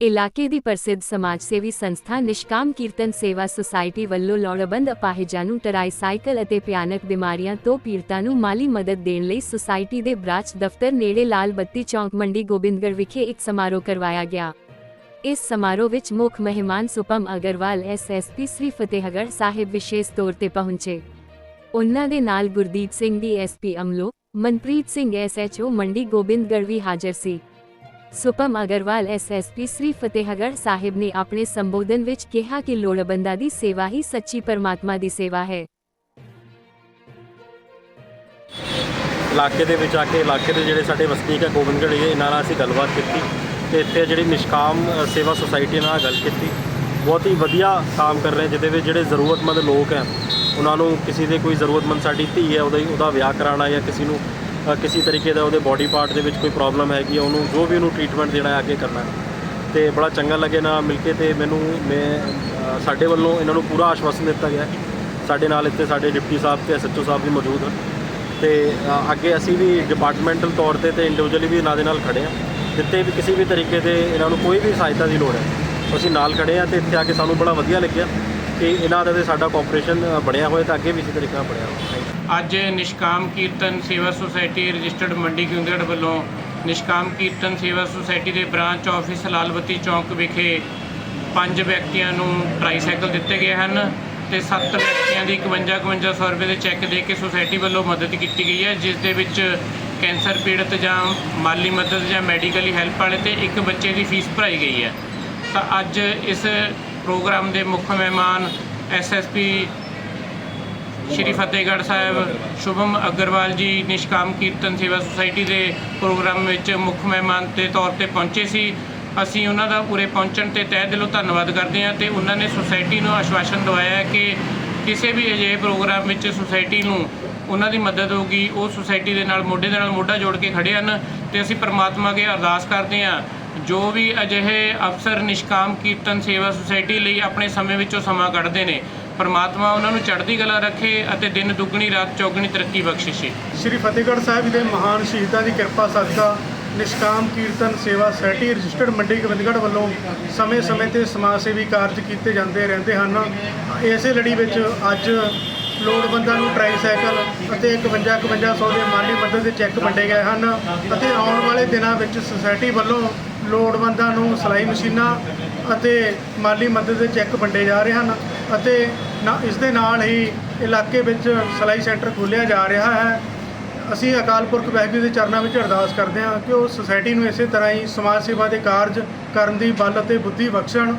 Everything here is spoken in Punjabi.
ਇਲਾਕੇ ਦੀ ਪ੍ਰਸਿੱਧ ਸਮਾਜ ਸੇਵੀ ਸੰਸਥਾ ਨਿਸ਼ਕਾਮ ਕੀਰਤਨ ਸੇਵਾ ਸੁਸਾਇਟੀ ਵੱਲੋਂ ਲੋੜਵੰਦ ਅਪਾਹਿਜਾਂ ਨੂੰ ਟਰਾਈਸਾਈਕਲ ਅਤੇ ਭਿਆਨਕ ਬਿਮਾਰੀਆਂ ਤੋਂ ਪੀੜਤਾਂ ਨੂੰ ਮਾਲੀ ਮਦਦ ਦੇਣ ਲਈ ਸੁਸਾਇਟੀ ਦੇ ਬ੍ਰਾਂਚ ਦਫ਼ਤਰ ਨੇੜੇ ਲਾਲ ਬੱਤੀ ਚੌਂਕ ਮੰਡੀ ਗੋਬਿੰਦਗੜ੍ਹ ਵਿਖੇ ਇੱਕ ਸਮਾਰੋਹ ਕਰਵਾਇਆ ਗਿਆ। ਇਸ ਸਮਾਰੋਹ ਵਿੱਚ ਮੁੱਖ ਮਹਿਮਾਨ ਸੁਪਮ ਅਗਰਵਾਲ ਐਸਐਸਪੀ ਸ੍ਰੀ ਫਤਿਹਗੜ੍ਹ ਸਾਹਿਬ ਵਿਸ਼ੇਸ਼ ਤੌਰ ਤੇ ਪਹੁੰਚੇ। ਉਨ੍ਹਾਂ ਦੇ ਨਾਲ ਗੁਰਦੀਪ ਸਿੰਘ ਡੀਐਸਪੀ ਅਮਲੋ, ਮਨਪ੍ਰੀਤ ਸਿੰਘ ਐਸਐਚਓ ਮੰਡੀ ਗੋਬਿੰਦਗੜ੍ਹ ਵੀ ਹਾਜ਼ਰ ਸੀ। ਸੁਪਮ ਅਗਰਵਾਲ ਐਸਐਸਪੀ ਸ੍ਰੀ ਫਤਿਹਗੜ੍ਹ ਸਾਹਿਬ ਨੇ ਆਪਣੇ ਸੰਬੋਧਨ ਵਿੱਚ ਕਿਹਾ ਕਿ ਲੋੜਵੰਦਾਂ ਦੀ ਸੇਵਾ ਹੀ ਸੱਚੀ ਪਰਮਾਤਮਾ ਦੀ ਸੇਵਾ ਹੈ। ਇਲਾਕੇ ਦੇ ਵਿੱਚ ਆ ਕੇ, ਇਲਾਕੇ ਦੇ ਜਿਹੜੇ ਸਾਡੇ ਵਸਨੀਕ ਹੈ ਗੋਬਿੰਦਗੜ੍ਹ ਇਹ ਇਹਨਾਂ ਨਾਲ ਅਸੀਂ ਗੱਲਬਾਤ ਕੀਤੀ ਤੇ ਇੱਥੇ ਜਿਹੜੀ ਨਿਸ਼ਕਾਮ ਸੇਵਾ ਸੁਸਾਇਟੀ ਨਾਲ ਗੱਲ ਕੀਤੀ। ਬਹੁਤ ਹੀ ਵਧੀਆ ਕੰਮ ਕਰ ਰਹੇ ਜਿਹਦੇ ਵਿੱਚ ਜਿਹੜੇ ਜ਼ਰੂਰਤਮੰਦ ਲੋਕ ਹੈ, ਉਹਨਾਂ ਨੂੰ ਕਿਸੇ ਦੇ ਕੋਈ ਜ਼ਰੂਰਤਮੰਦ ਸਾਡੀ ਧੀ ਹੈ, ਉਹਦਾ ਉਹਦਾ ਵਿਆਹ ਕਰਾਉਣਾ ਜਾਂ ਕਿਸੇ ਨੂੰ ਕਿਸੇ ਤਰੀਕੇ ਦਾ ਉਹਦੇ ਬਾਡੀ ਪਾਰਟ ਦੇ ਵਿੱਚ ਕੋਈ ਪ੍ਰੋਬਲਮ ਹੈਗੀ ਆ, ਉਹਨੂੰ ਜੋ ਵੀ ਉਹਨੂੰ ਟ੍ਰੀਟਮੈਂਟ ਦੇਣਾ ਹੈ, ਅੱਗੇ ਕਰਨਾ ਹੈ। ਤੇ ਬੜਾ ਚੰਗਾ ਲੱਗੇ ਨਾਲ ਮਿਲ ਕੇ ਤੇ ਮੈਨੂੰ, ਮੈਂ ਸਾਡੇ ਵੱਲੋਂ ਇਹਨਾਂ ਨੂੰ ਪੂਰਾ ਆਸ਼ਵਾਸਨ ਦਿੱਤਾ ਗਿਆ ਸਾਡੇ ਨਾਲ ਇੱਥੇ ਸਾਡੇ ਡਿਪਟੀ ਸਾਹਿਬ ਤੇ ਐਸਐਚਓ ਸਾਹਿਬ ਵੀ ਮੌਜੂਦ ਹਨ। ਤੇ ਅੱਗੇ ਅਸੀਂ ਵੀ ਡਿਪਾਰਟਮੈਂਟਲ ਤੌਰ ਤੇ ਤੇ ਇੰਡੀਵਿਜੂਅਲੀ ਵੀ ਇਹਨਾਂ ਦੇ ਨਾਲ ਖੜੇ ਹਾਂ। ਜਿੱਥੇ ਵੀ ਕਿਸੇ ਵੀ ਤਰੀਕੇ ਦੇ ਇਹਨਾਂ ਨੂੰ ਕੋਈ ਵੀ ਸਹਾਇਤਾ ਦੀ ਲੋੜ ਹੈ, ਅਸੀਂ ਨਾਲ ਖੜੇ ਹਾਂ ਤੇ ਇੱਥੇ ਆ ਕੇ ਸਾਨੂੰ ਬੜਾ ਵਧੀਆ ਲੱਗਿਆ ਕਿ ਇਹਨਾਂ ਦਾ ਤੇ ਸਾਡਾ ਕੋਆਪਰੇਸ਼ਨ ਬਣਿਆ ਹੋਇਆ ਤਾਂ ਅੱਗੇ ਵੀ ਇਸੇ ਤਰੀਕੇ ਨਾਲ ਬਣਿਆ ਹੋਇਆ। ਅੱਜ ਨਿਸ਼ਕਾਮ ਕੀਰਤਨ ਸੇਵਾ ਸੁਸਾਇਟੀ ਰਜਿਸਟਰਡ ਮੰਡੀ ਗੁੰਗੜ ਵੱਲੋਂ ਨਿਸ਼ਕਾਮ ਕੀਰਤਨ ਸੇਵਾ ਸੁਸਾਇਟੀ ਦੇ ਬ੍ਰਾਂਚ ਆਫਿਸ ਲਾਲਬਤੀ ਚੌਂਕ ਵਿਖੇ ਪੰਜ ਵਿਅਕਤੀਆਂ ਨੂੰ ਟ੍ਰਾਈਸਾਈਕਲ ਦਿੱਤੇ ਗਏ ਹਨ ਤੇ ਸੱਤ ਵਿਅਕਤੀਆਂ ਦੀ 51 5100 ਰੁਪਏ ਦੇ ਚੈੱਕ ਦੇ ਕੇ ਸੁਸਾਇਟੀ ਵੱਲੋਂ ਮਦਦ ਕੀਤੀ ਗਈ ਹੈ, ਜਿਸ ਦੇ ਵਿੱਚ ਕੈਂਸਰ ਪੀੜਤ ਜਾਂ ਮਾਲੀ ਮਦਦ ਜਾਂ ਮੈਡੀਕਲੀ ਹੈਲਪ ਵਾਲੇ ਤੇ ਇੱਕ ਬੱਚੇ ਦੀ ਫੀਸ ਭਰਾਈ ਗਈ ਹੈ। ਤਾਂ ਅੱਜ ਇਸ ਪ੍ਰੋਗਰਾਮ ਦੇ ਮੁੱਖ ਮਹਿਮਾਨ ਐਸਐਸਪੀ ਸ਼੍ਰੀ ਫਤਿਹਗੜ੍ਹ ਸਾਹਿਬ, ਸ਼ੁਭਮ ਅਗਰਵਾਲ ਜੀ, ਨਿਸ਼ਕਾਮ ਕੀਰਤਨ ਸੇਵਾ ਸੁਸਾਇਟੀ ਦੇ ਪ੍ਰੋਗਰਾਮ ਵਿੱਚ ਮੁੱਖ ਮਹਿਮਾਨ ਦੇ ਤੌਰ ਤੇ ਪਹੁੰਚੇ ਸੀ। ਅਸੀਂ ਉਹਨਾਂ ਦਾ ਪੂਰੇ ਪਹੁੰਚਣ ਤੇ ਤਹਿ ਦਿਲੋਂ ਧੰਨਵਾਦ ਕਰਦੇ ਹਾਂ ਤੇ ਉਹਨਾਂ ਨੇ ਸੁਸਾਇਟੀ ਨੂੰ ਆਸ਼ਵਾਸਨ ਦਵਾਇਆ ਕਿ ਕਿਸੇ ਵੀ ਅਜਿਹੇ ਪ੍ਰੋਗਰਾਮ ਵਿੱਚ ਸੁਸਾਇਟੀ ਨੂੰ ਉਹਨਾਂ ਦੀ ਮਦਦ ਹੋਊਗੀ। ਉਹ ਸੁਸਾਇਟੀ ਦੇ ਨਾਲ ਮੋਢੇ ਦੇ ਨਾਲ ਮੋਢਾ ਜੋੜ ਕੇ ਖੜੇ ਹਨ ਤੇ ਅਸੀਂ ਪ੍ਰਮਾਤਮਾ ਅੱਗੇ ਅਰਦਾਸ ਕਰਦੇ ਹਾਂ। ਜੋ ਵੀ ਅਜਿਹੇ ਅਫਸਰ ਨਿਸ਼ਕਾਮ ਕੀਰਤਨ ਸੇਵਾ ਸੁਸਾਇਟੀ ਲਈ ਆਪਣੇ ਸਮੇਂ ਵਿੱਚੋਂ ਸਮਾਂ ਕੱਢਦੇ ਨੇ ਪਰਮਾਤਮਾ ਉਹਨਾਂ ਨੂੰ ਚੜ੍ਹਦੀ ਕਲਾ ਰੱਖੇ ਅਤੇ ਦਿਨ ਦੁੱਗਣੀ, ਰਾਤ ਚੌਗਣੀ ਤਰੱਕੀ ਬਖਸ਼ਿਸ਼ੇ। ਸ਼੍ਰੀ ਫਤਿਹਗੜ੍ਹ ਸਾਹਿਬ ਦੇ ਮਹਾਨ ਸ਼ਹੀਦਾਂ ਦੀ ਕਿਰਪਾ ਸਦਕਾ ਨਿਸ਼ਕਾਮ, ਕੀਰਤਨ, ਸੇਵਾ ਸੋਸਾਇਟੀ ਰਜਿਸਟਰਡ ਮੰਡੀ ਗੋਬਿੰਦਗੜ੍ਹ ਵੱਲੋਂ ਸਮੇਂ-ਸਮੇਂ ਤੇ ਸਮਾਜ ਸੇਵੀ ਕਾਰਜ ਕੀਤੇ ਜਾਂਦੇ ਰਹਿੰਦੇ ਹਨ। ਇਸੇ ਲੜੀ ਵਿੱਚ ਅੱਜ ਲੋੜਵੰਦਾਂ ਨੂੰ ਟ੍ਰਾਈਸਾਈਕਲ ਅਤੇ 51 5100 ਦੇ ਮਾਲੀ ਮਦਦ ਦੇ ਚੈੱਕ ਵੰਡੇ ਗਏ ਹਨ ਅਤੇ ਆਉਣ ਵਾਲੇ ਦਿਨਾਂ ਵਿੱਚ ਸੁਸਾਇਟੀ ਵੱਲੋਂ ਲੋੜਵੰਦਾਂ ਨੂੰ ਸਿਲਾਈ ਮਸ਼ੀਨਾਂ ਅਤੇ ਮਾਲੀ ਮਦਦ ਦੇ ਚੈੱਕ ਵੰਡੇ ਜਾ ਰਹੇ ਹਨ। ਅਤੇ ਨਾ ਇਸ ਦੇ ਨਾਲ ਹੀ ਇਲਾਕੇ ਵਿੱਚ ਸਿਲਾਈ ਸੈਂਟਰ ਖੋਲ੍ਹਿਆ ਜਾ ਰਿਹਾ ਹੈ। ਅਸੀਂ ਅਕਾਲ ਪੁਰਖ ਵਾਹਿਗੁਰੂ ਦੇ ਚਰਨਾਂ ਵਿੱਚ ਅਰਦਾਸ ਕਰਦੇ ਹਾਂ ਕਿ ਉਹ ਸੁਸਾਇਟੀ ਨੂੰ ਇਸੇ ਤਰ੍ਹਾਂ ਹੀ ਸਮਾਜ ਸੇਵਾ ਦੇ ਕਾਰਜ ਕਰਨ ਦੀ ਬਲ ਅਤੇ ਬੁੱਧੀ ਬਖਸ਼ਣ।